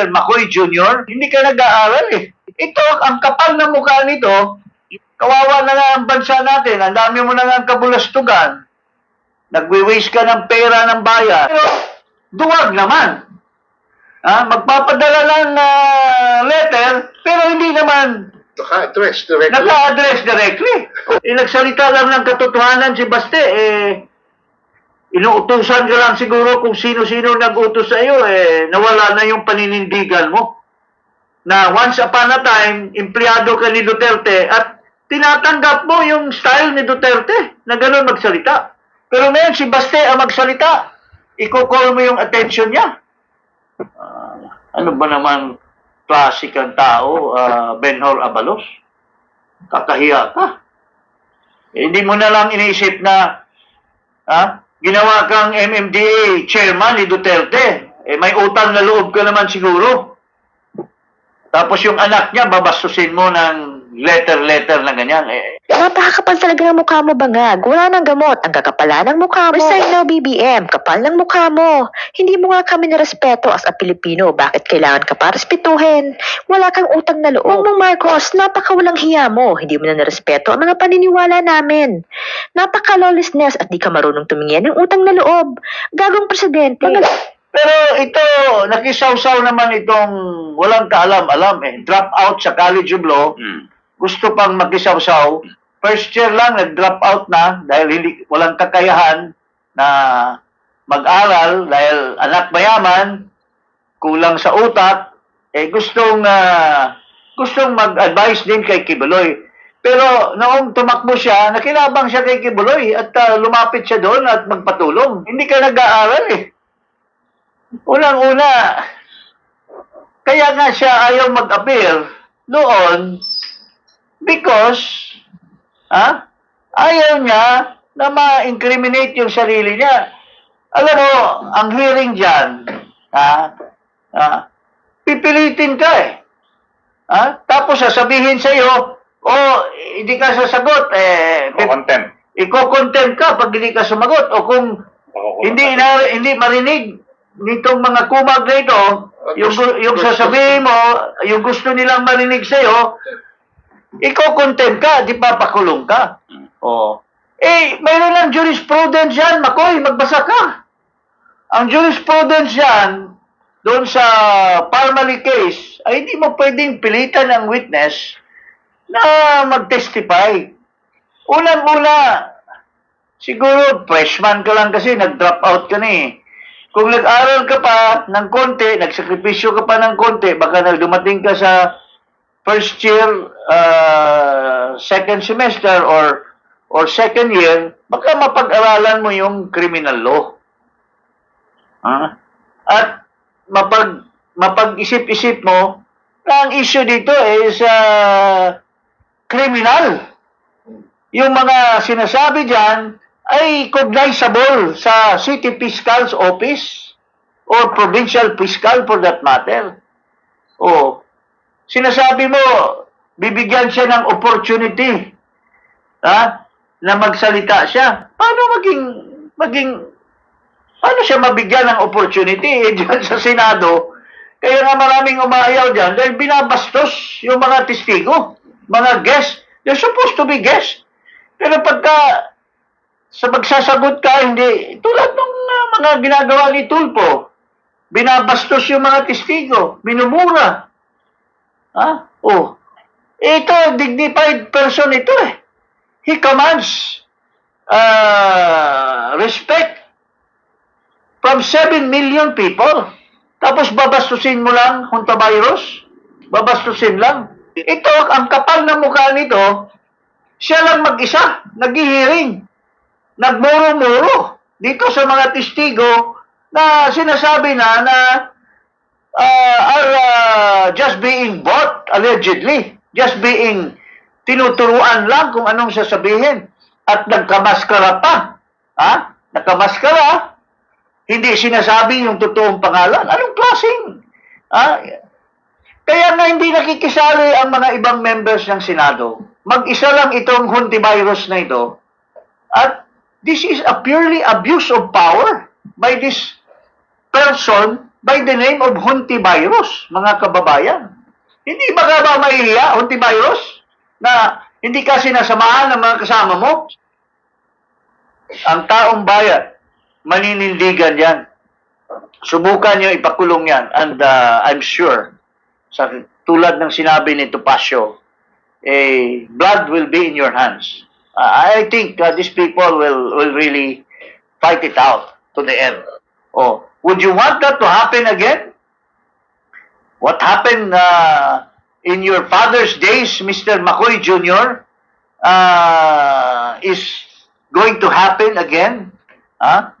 Mr. McCoy Jr., hindi ka nag-aaral eh. Ito, ang kapal na mukha nito, kawawa na nga ang bansa natin, ang dami mo na nga ang kabulastugan. Nagwi-waste ka ng pera ng bayan. Pero, duwag naman. Ah, magpapadala ng ah, letter, pero hindi naman Naka-address directly. naka-address directly. Eh, nagsalita lang ng katotohanan si Baste, eh, inuutusan ka lang siguro kung sino-sino nag-utos sa iyo, eh, nawala na yung paninindigan mo. Na once upon a time, empleyado ka ni Duterte at tinatanggap mo yung style ni Duterte na gano'n magsalita. Pero ngayon, si Baste ang magsalita, iko-call mo yung attention niya. Ah, ano ba naman klasik ang tao, ah, Benhor Abalos? Kakahiya ka. Eh, hindi mo na lang iniisip na ha, ginawa kang MMDA chairman ni Duterte. Eh, may utang na loob ka naman siguro. Tapos yung anak niya, babastusin mo ng letter-letter na ganyan. Eh, Napakakapal talaga ng mukha mo, bangag. Wala ng gamot. Ang kakapala ng mukha mo. Resign now, BBM. Kapal ng mukha mo. Hindi mo nga kami nirespeto as a Pilipino. Bakit kailangan ka pa respetuhin? Wala kang utang na loob. Mong Marcos, napakawalang hiya mo. Hindi mo na nirespeto ang mga paniniwala namin. Napaka-lawlessness at di ka marunong tumingin ng utang na loob. Gagong presidente. Pero ito, nakisawsaw naman itong walang kaalam-alam eh. Drop out sa College of Law. Gusto pang makisawsaw. First year lang, nag-drop out na dahil hindi, walang kakayahan na mag-aral dahil anak mayaman, kulang sa utak, eh gustong ah, gustong mag-advise din kay Kibuloy. Pero noong tumakbo siya, nakinabang siya kay Kibuloy at ah, lumapit siya doon at magpatulong. Hindi ka nag-aaral eh. Unang-una, kaya nga siya ayaw mag-appear noon because ha, ayaw niya na ma-incriminate yung sarili niya. Alam mo, ang hearing dyan, ha, ha, pipilitin ka eh. Ha? Tapos sasabihin sa iyo, oh, hindi ka sasagot, eh, content. iko-contempt ka pag hindi ka sumagot o kung hindi na hindi marinig nitong mga kumag na ito, yung, yung sasabihin mo, yung gusto nilang marinig sa'yo, iko-contempt ka, di papakulong ka. Oh. Eh, mayroon ng jurisprudence yan, Makoy, magbasa ka. Ang jurisprudence yan, doon sa Parmali case, ay hindi mo pwedeng pilitan ng witness na mag-testify. Unang-una, siguro freshman ka lang kasi, nag-drop out ka na eh. Kung nag-aral ka pa ng konti, nagsakripisyo ka pa ng konti, baka na dumating ka sa first year, uh, second semester, or or second year, baka mapag-aralan mo yung criminal law. Ah? At mapag mapag-isip-isip mo na ang issue dito is uh, criminal. Yung mga sinasabi diyan ay cognizable sa City Fiscal's Office or Provincial Fiscal for that matter. O, sinasabi mo, bibigyan siya ng opportunity ha, na magsalita siya. Paano maging, maging, paano siya mabigyan ng opportunity eh, dyan sa Senado? Kaya nga maraming umayaw dyan dahil binabastos yung mga testigo, mga guests. They're supposed to be guests. Pero pagka sa magsasagot ka, hindi, tulad ng uh, mga ginagawa ni Tulpo, binabastos yung mga testigo, minumura. Ha? Oh. Ito, dignified person ito eh. He commands uh, respect from 7 million people. Tapos babastusin mo lang, Hunta Virus? Babastusin lang. Ito, ang kapal ng mukha nito, siya lang mag-isa, naghihiring, nagmuro-muro dito sa mga testigo na sinasabi na na uh, are uh, just being bought, allegedly, just being tinuturuan lang kung anong sasabihin at nagkamaskara pa. Ha? Nakamaskara, hindi sinasabi yung totoong pangalan. Anong klaseng? Ha? Kaya nga hindi nakikisali ang mga ibang members ng Senado. Mag-isa lang itong huntivirus na ito. At this is a purely abuse of power by this person by the name of Hontivirus, mga kababayan. Hindi ba ka ba mahihiya, Hontivirus, na hindi ka sinasamahan ng mga kasama mo? Ang taong bayan, maninindigan yan. Subukan nyo ipakulong yan. And uh, I'm sure, sa tulad ng sinabi ni Topacio, eh, blood will be in your hands. Uh, I think uh, these people will, will really fight it out to the end. Oh, would you want that to happen again? What happened uh, in your father's days, Mr. McCoy Jr., uh, is going to happen again? Huh?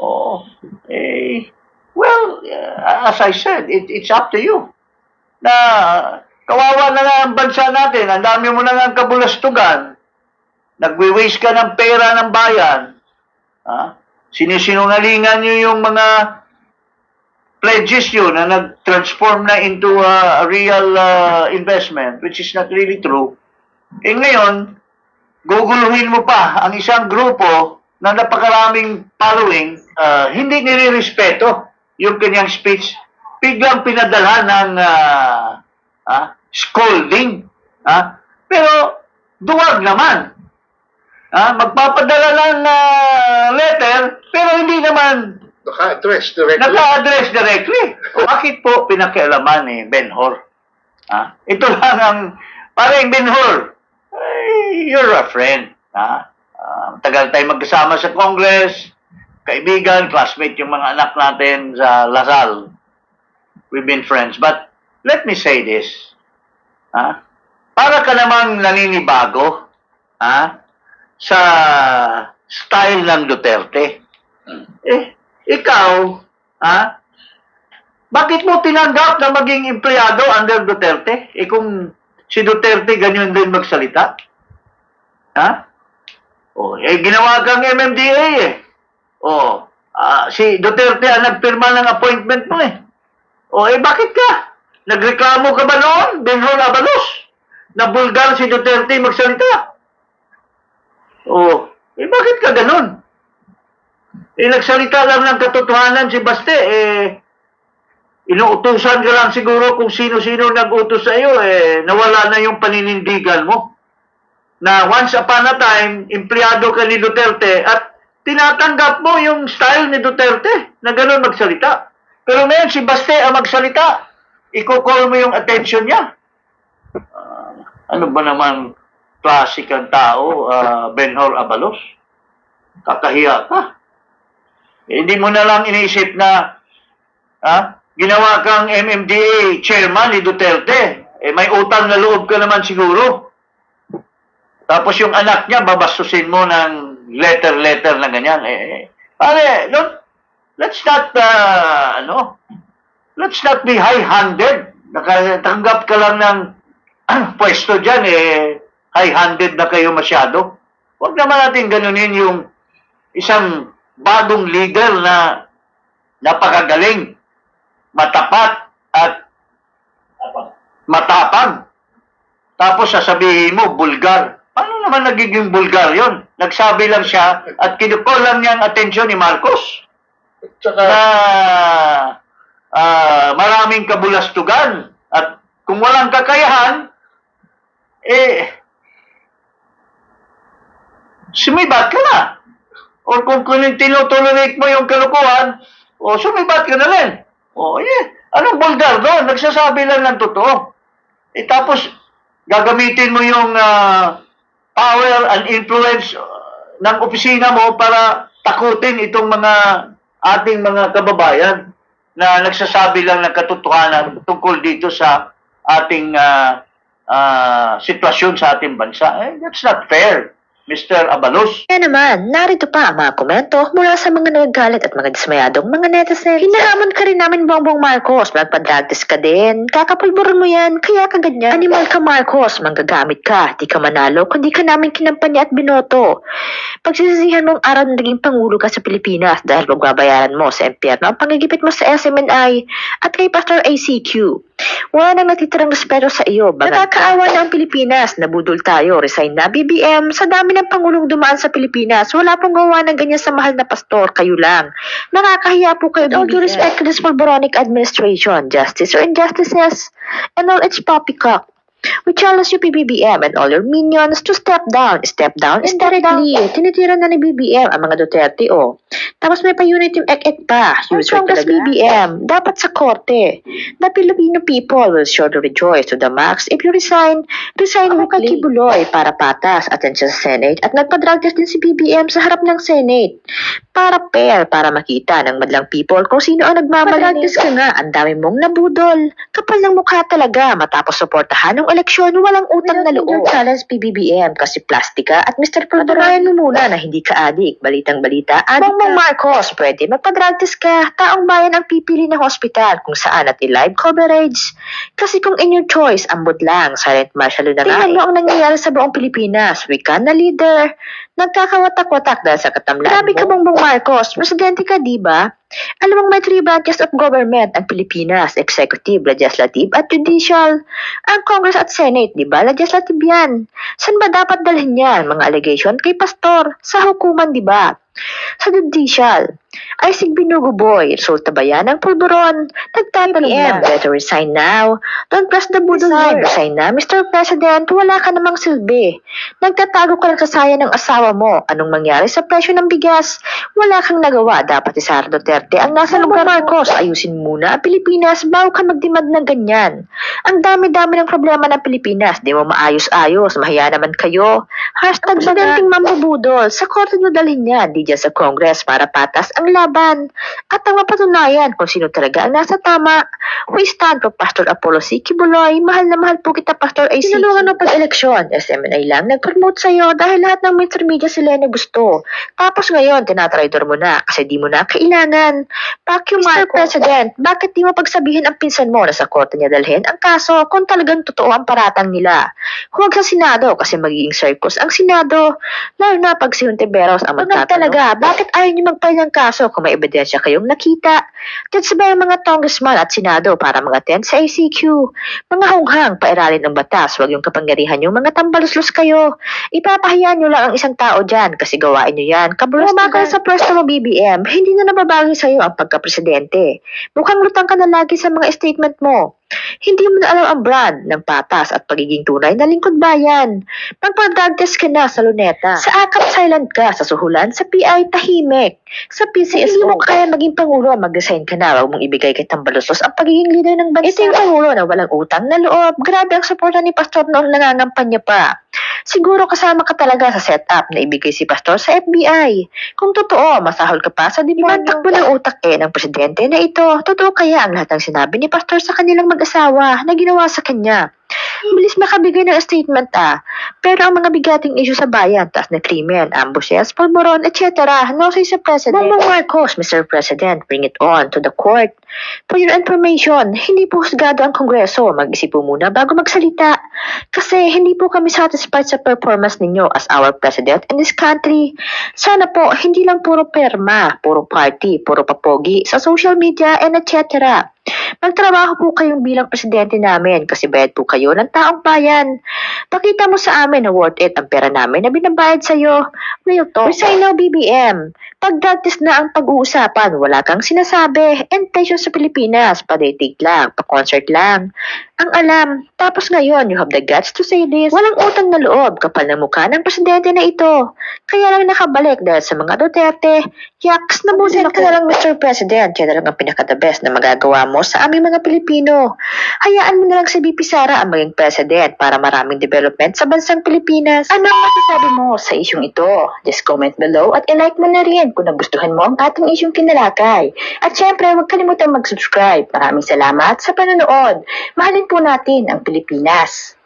Oh, eh, well, uh, as I said, it, it's up to you. Na kawawa na nga ang bansa natin, ang dami mo na nga ang kabulastugan, nagwi-waste ka ng pera ng bayan, ha? Sinisinungalingan nyo yung mga pledges nyo na nag-transform na into a, a real uh, investment, which is not really true. Eh ngayon, guguluhin mo pa ang isang grupo na napakaraming following, uh, hindi nire-respeto yung kanyang speech. Biglang pinadala ng uh, ah, scolding. ah. Pero duwag naman. Ah, magpapadala ng ah, letter, pero hindi naman Naka-address directly. naka-address directly. Bakit po pinakialaman ni Ben Hur? Ah, ito lang ang, parang Ben Hur, ay, you're a friend. Ha? Ah, tagal tayo magkasama sa Congress, kaibigan, classmate yung mga anak natin sa Lasal. We've been friends. But let me say this. Ha? Para ka namang naninibago ha? sa style ng Duterte. Eh, ikaw, ha? Bakit mo tinanggap na maging empleyado under Duterte? Eh kung si Duterte ganyan din magsalita? Ha? Oh, eh ginawa kang MMDA eh. Oh, ah, si Duterte ang nagpirma ng appointment mo eh. Oh, eh bakit ka? Nagreklamo ka ba noon, Benhur Abalos? Na bulgar si Duterte magsalita? Oh, eh bakit ka ganun? Eh, nagsalita lang ng katotohanan si Baste, eh, inuutusan ka lang siguro kung sino-sino nag-utos sa iyo, eh, nawala na yung paninindigan mo. Na once upon a time, empleyado ka ni Duterte at tinatanggap mo yung style ni Duterte na gano'n magsalita. Pero ngayon, si Baste ang magsalita, iko-call mo yung attention niya. Ah, ano ba naman klasik ang tao, ah, Benhor Abalos? Kakahiya ka. Hindi mo na lang iniisip na ha, ginawa kang MMDA chairman ni Duterte. Eh, may utang na loob ka naman siguro. Tapos yung anak niya, babastusin mo ng letter-letter na ganyan. Eh, eh, pare, don't, let's not, uh, ano, let's not be high-handed. Nakatanggap ka lang ng pwesto dyan, eh, high-handed na kayo masyado. Huwag naman natin ganunin yung isang bagong leader na napakagaling, matapat, at matapang. Tapos sasabihin mo, bulgar. Paano naman nagiging bulgar yon? Nagsabi lang siya at kinukol lang niya ang atensyon ni Marcos Tsaka, na ah, maraming kabulastugan at kung walang kakayahan, eh, sumibat ka na. O kung, tinutolerate mo yung kalukuhan, o sumibat ka na rin. O, eh, anong bulgar doon? Nagsasabi lang ng totoo. Eh, tapos, gagamitin mo yung ah, power and influence ah, ng opisina mo para takutin itong mga ating mga kababayan na nagsasabi lang ng katotohanan tungkol dito sa ating ah, ah, sitwasyon sa ating bansa. Eh, that's not fair, Mr. Abalos. Kaya naman, narito pa ang mga komento mula sa mga nagagalit at mga dismayadong mga netizens. Hinahamon ka rin namin Bongbong Marcos, magpa-drug test ka din. Kakapulburan mo yan, kaya ka ganyan. Animal ka Marcos, manggagamit ka. Di ka manalo, kundi ka namin kinampanya at binoto. Pagsisisihan mong araw na naging pangulo ka sa Pilipinas dahil magbabayaran mo sa impyerno ang pangigipit mo sa SMNI at kay Pastor ACQ. Wala nang natitirang respeto sa iyo. Nakakaawa na ang Pilipinas. Nabudol tayo. Resign na BBM. Sa dami ng Pangulong dumaan sa Pilipinas, wala pong gawa ng ganyan sa mahal na pastor. Kayo lang. Nakakahiya po kayo. All due respect to this Boronic administration, justice or injustices, and all its poppycock. We challenge you, PBBM, and all your minions to step down, step down, step down. Tinitira na ni BBM ang mga Duterte, oh. Tapos may pa-unit yung ek-ek pa. User talaga. BBM, dapat sa korte. The Filipino people will surely rejoice to the max if you resign. Resign mo kay Kibuloy para patas at yan siya sa Senate at nagpa-drug test din si BBM sa harap ng Senate. Para fair, para makita ng madlang people kung sino ang nagmamalinis. ka nga, ang dami mong nabudol. Kapal ng mukha talaga matapos suportahan ng eleksyon, walang utang na loob. Challenge PBBM kasi plastika at Mr. Pagdurayan mo muna na hindi ka adik. Balitang balita, adik Bongbong Marcos, pwede magpa-drug test ka. Taong bayan ang pipili ng hospital kung saan at i-live coverage. Kasi kung in your choice, ambot lang, silent martial na nga. Tingnan mo ang nangyayari sa buong Pilipinas. Wika na leader. Nagkakawatak-watak dahil sa katamlan Grabe ka, Bongbong Marcos. Presidente ka, di ba? Alam mong may three branches of government ang Pilipinas, executive, legislative, at judicial. Ang Congress at Senate, di ba? Legislative yan. Saan ba dapat dalhin yan? Mga allegation kay pastor, sa hukuman, di ba? Sa judicial, ay si Binugo Boy, resulta ba yan ng pulburon? Nagtatanong na, better resign now. Don't press the button here. Resign na, Mr. President, wala ka namang silbi. Nagtatago ka lang sa saya ng asawa mo. Anong mangyari sa presyo ng bigas? Wala kang nagawa. Dapat si Sara Duterte ang nasa lugar Marcos. Ayusin muna ang Pilipinas bago ka magdemand ng ganyan. Ang dami-dami ng problema ng Pilipinas. Di mo maayos-ayos. Mahiya naman kayo. Hashtag Presidenting Mambubudol. Sa korte nyo dalhin yan. Di dyan sa Congress para patas ang laban. At ang mapatunayan kung sino talaga ang nasa tama. We stand for Pastor Apollo C. Kibuloy. Mahal na mahal po kita, Pastor AC. Tinulungan mo pag-eleksyon. SMNI lang nag-promote sa'yo dahil lahat ng mainstream media sila na gusto. Tapos ngayon, tinatraidor mo na kasi di mo na kailangan. You, Mr. President, bakit di mo pagsabihin ang pinsan mo na sa korte niya dalhin ang kaso kung talagang totoo ang paratang nila? Huwag sa Senado kasi magiging circus ang Senado. Lalo na pag si Hontiveros ang magtatanong. talaga, bakit ayaw niyo magpay ng kaso kung may ebidensya kayong nakita? Diyos sabay ang mga congressman at Senado para mag-attend sa ACQ. Mga hunghang, pairalin ng batas, huwag yung kapangyarihan yung mga tambaluslos kayo. Ipapahiya niyo lang ang isang tao dyan kasi gawain niyo yan. Kabulos na ka sa pwesto mo, BBM, hindi na nababagay sa'yo ang pagka-presidente. Mukhang lutang ka na lagi sa mga statement mo. Hindi mo na alam ang brand ng patas at pagiging tunay na lingkod bayan. Magpa-drug test ka na sa luneta. Sa akap silent ka, sa suhulan, sa PI tahimik. Sa PCSO, hindi mo kaya maging pangulo, mag-resign ka na. Huwag mong ibigay kay Tambalusos ang pagiging leader ng bansa. Ito yung pangulo na walang utang na loob. Grabe ang suporta ni Pastor noong nangangampanya pa. Siguro kasama ka talaga sa setup na ibigay si Pastor sa FBI. Kung totoo, masahol ka pa sa demonyo. Ibatak mo ng utak eh ng presidente na ito. Totoo kaya ang lahat ng sinabi ni Pastor sa kanilang mag-asawa na ginawa sa kanya. Bilis makabigay ng statement ah. Pero ang mga bigating issue sa bayan, taas na krimen, ambushes, pulmoron, etc. No say sa President. Bongbong Marcos, Mr. President, bring it on to the court. For your information, hindi po husgado ang Kongreso. Mag-isip po muna bago magsalita. Kasi hindi po kami satisfied sa performance ninyo as our President in this country. Sana po, hindi lang puro perma, puro party, puro papogi sa social media and etc. Magtrabaho po kayong bilang presidente namin kasi bayad po kayo ng taong bayan. Pakita mo sa amin na worth it ang pera namin na binabayad sa'yo. Real talk. Resign now, BBM. Pag na ang pag-uusapan, wala kang sinasabi. Intention sa Pilipinas, pa-dating lang, pa-concert lang. Ang alam, tapos ngayon, you have the guts to say this. Walang utang na loob, kapal na mukha ng presidente na ito. Kaya lang nakabalik dahil sa mga Duterte. Yaks, nabusin ka na lang, Mr. President. Yan na lang ang pinaka-the best na magagawa mo sa aming mga Pilipino. Hayaan mo na lang si BP Sara ang maging president para maraming development sa bansang Pilipinas. Ano ang masasabi mo sa isyong ito? Just comment below at i-like mo na rin kung nagustuhan mo ang ating isyong kinalakay. At syempre, huwag kalimutang mag-subscribe. Maraming salamat sa panonood. Mahalin po natin ang Pilipinas.